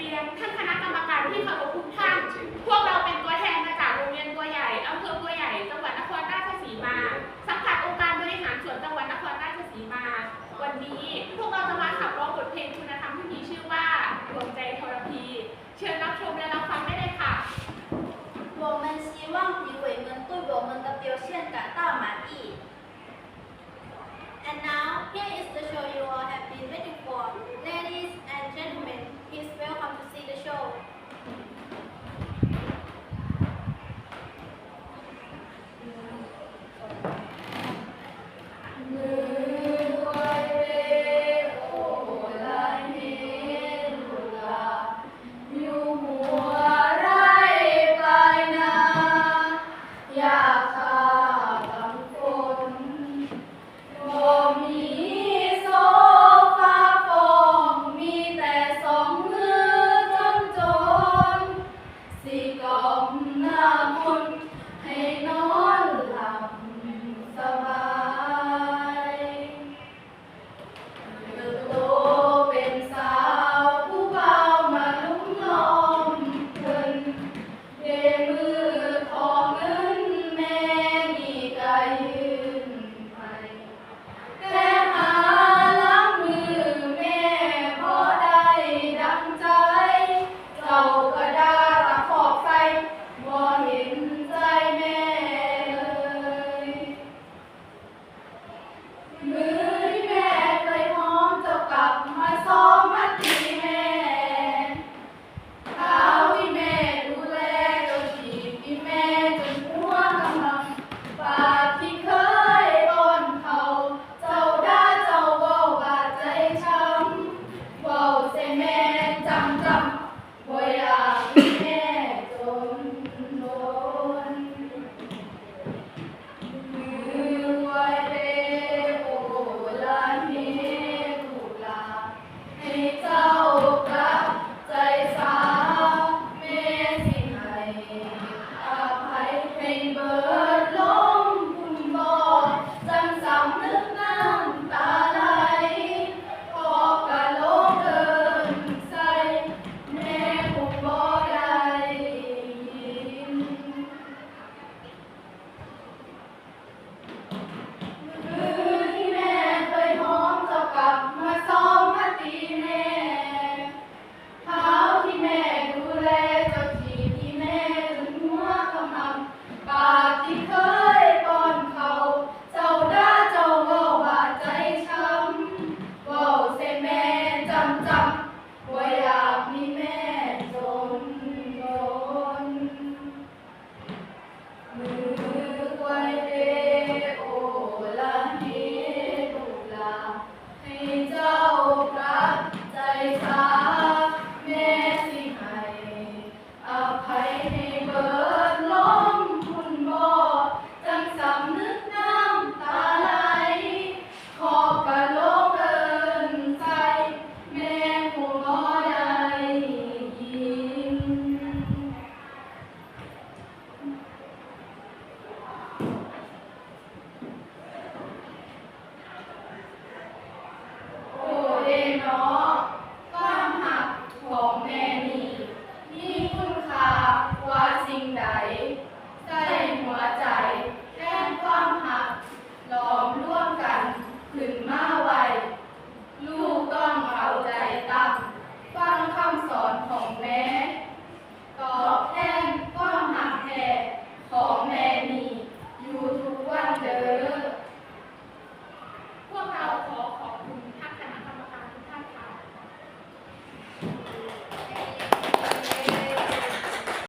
เรียน ท่านคณะกรรมการที่เคารพทุกท่าน พวกเราเป็นตัวแทนมาจากโรงเรียนตัวใหญ่อำเภอตัวใหญ่ จังหวัดนครราชสีมา สังกัดองค์การบริหารส่วนจังหวัดนครราชสีมา วันนี้พวกเราจะมาขับร้องบทเพลงคุณธรรมที่มีชื่อว่าดวงใจทรพี เชิญรับชมและรับฟังได้เลยค่ะ我们希望你为门对我们的表现感到满意。 มร่วมกัน ถึงมาก